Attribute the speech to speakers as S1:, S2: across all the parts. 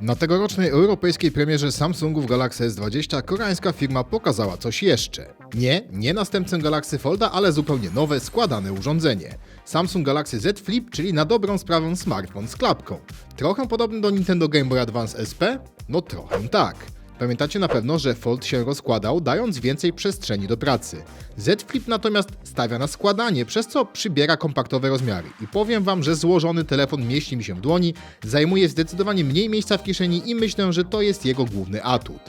S1: Na tegorocznej europejskiej premierze Samsungów Galaxy S20 koreańska firma pokazała coś jeszcze. Nie, nie następcę Galaxy Folda, ale zupełnie nowe, składane urządzenie. Samsung Galaxy Z Flip, czyli na dobrą sprawę smartfon z klapką. Trochę podobny do Nintendo Game Boy Advance SP? No trochę tak. Pamiętacie na pewno, że Fold się rozkładał, dając więcej przestrzeni do pracy. Z Flip natomiast stawia na składanie, przez co przybiera kompaktowe rozmiary. I powiem Wam, że złożony telefon mieści mi się w dłoni, zajmuje zdecydowanie mniej miejsca w kieszeni i myślę, że to jest jego główny atut.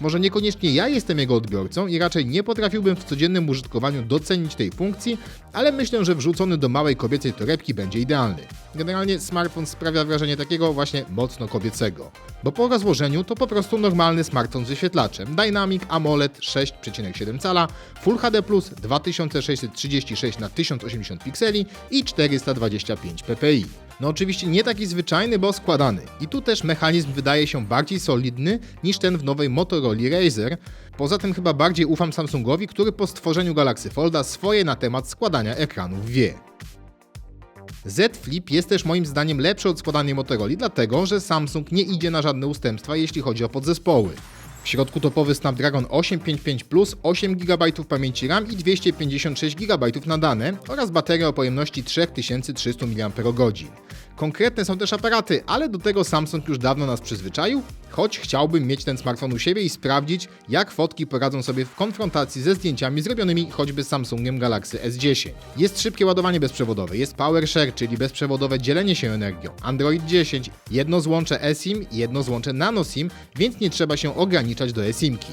S1: Może niekoniecznie ja jestem jego odbiorcą i raczej nie potrafiłbym w codziennym użytkowaniu docenić tej funkcji, ale myślę, że wrzucony do małej kobiecej torebki będzie idealny. Generalnie smartfon sprawia wrażenie takiego właśnie mocno kobiecego. Bo po rozłożeniu to po prostu normalny smartfon z wyświetlaczem Dynamic AMOLED 6,7 cala, Full HD+, 2636 na 1080 pikseli i 425 ppi. No oczywiście nie taki zwyczajny, bo składany. I tu też mechanizm wydaje się bardziej solidny niż ten w nowej Motorola Razer. Poza tym chyba bardziej ufam Samsungowi, który po stworzeniu Galaxy Folda swoje na temat składania ekranów wie. Z Flip jest też moim zdaniem lepszy od składanej Motorola, dlatego że Samsung nie idzie na żadne ustępstwa, jeśli chodzi o podzespoły. W środku topowy Snapdragon 855 Plus, 8 GB pamięci RAM i 256 GB na dane oraz bateria o pojemności 3300 mAh. Konkretne są też aparaty, ale do tego Samsung już dawno nas przyzwyczaił, choć chciałbym mieć ten smartfon u siebie i sprawdzić, jak fotki poradzą sobie w konfrontacji ze zdjęciami zrobionymi choćby z Samsungiem Galaxy S10. Jest szybkie ładowanie bezprzewodowe, jest PowerShare, czyli bezprzewodowe dzielenie się energią, Android 10, jedno złącze eSIM i jedno złącze NanoSIM, więc nie trzeba się ograniczać do eSIMki.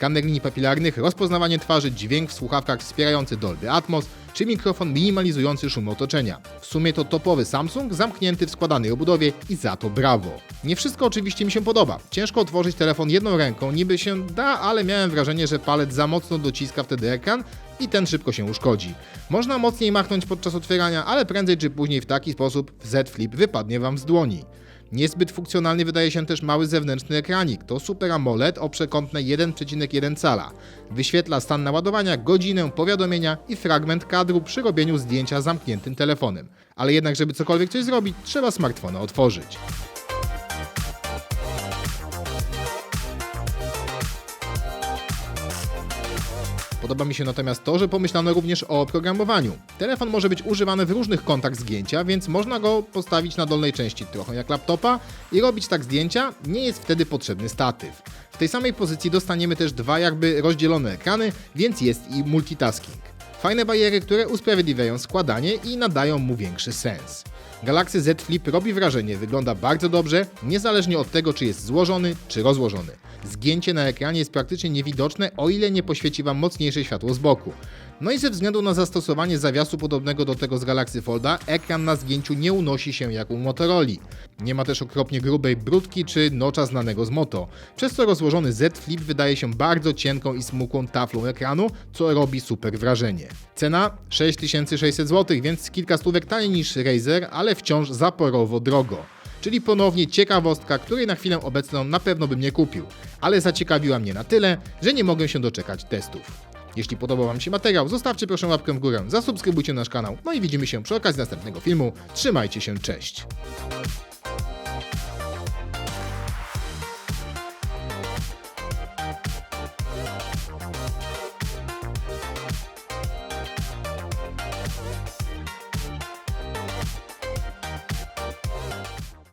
S1: Skaner linii papilarnych, rozpoznawanie twarzy, dźwięk w słuchawkach wspierający Dolby Atmos, czy mikrofon minimalizujący szum otoczenia. W sumie to topowy Samsung zamknięty w składanej obudowie i za to brawo. Nie wszystko oczywiście mi się podoba. Ciężko otworzyć telefon jedną ręką, niby się da, ale miałem wrażenie, że palec za mocno dociska wtedy ekran i ten szybko się uszkodzi. Można mocniej machnąć podczas otwierania, ale prędzej czy później w taki sposób Z Flip wypadnie Wam z dłoni. Niezbyt funkcjonalny wydaje się też mały zewnętrzny ekranik. To Super AMOLED o przekątnej 1,1 cala. Wyświetla stan naładowania, godzinę, powiadomienia i fragment kadru przy robieniu zdjęcia zamkniętym telefonem. Ale jednak, żeby cokolwiek coś zrobić, trzeba smartfona otworzyć. Podoba mi się natomiast to, że pomyślano również o oprogramowaniu. Telefon może być używany w różnych kątach zdjęcia, więc można go postawić na dolnej części trochę jak laptopa i robić tak zdjęcia, nie jest wtedy potrzebny statyw. W tej samej pozycji dostaniemy też dwa jakby rozdzielone ekrany, więc jest i multitasking. Fajne bariery, które usprawiedliwiają składanie i nadają mu większy sens. Galaxy Z Flip robi wrażenie, wygląda bardzo dobrze, niezależnie od tego, czy jest złożony, czy rozłożony. Zgięcie na ekranie jest praktycznie niewidoczne, o ile nie poświeci Wam mocniejsze światło z boku. No i ze względu na zastosowanie zawiasu podobnego do tego z Galaxy Folda, ekran na zgięciu nie unosi się jak u Motorola. Nie ma też okropnie grubej brudki czy nocza znanego z Moto, przez co rozłożony Z Flip wydaje się bardzo cienką i smukłą taflą ekranu, co robi super wrażenie. Cena 6600 zł, więc kilka stówek taniej niż Razer, ale wciąż zaporowo drogo. Czyli ponownie ciekawostka, której na chwilę obecną na pewno bym nie kupił, ale zaciekawiła mnie na tyle, że nie mogę się doczekać testów. Jeśli podobał Wam się materiał, zostawcie proszę łapkę w górę, zasubskrybujcie nasz kanał, no i widzimy się przy okazji następnego filmu. Trzymajcie się, cześć!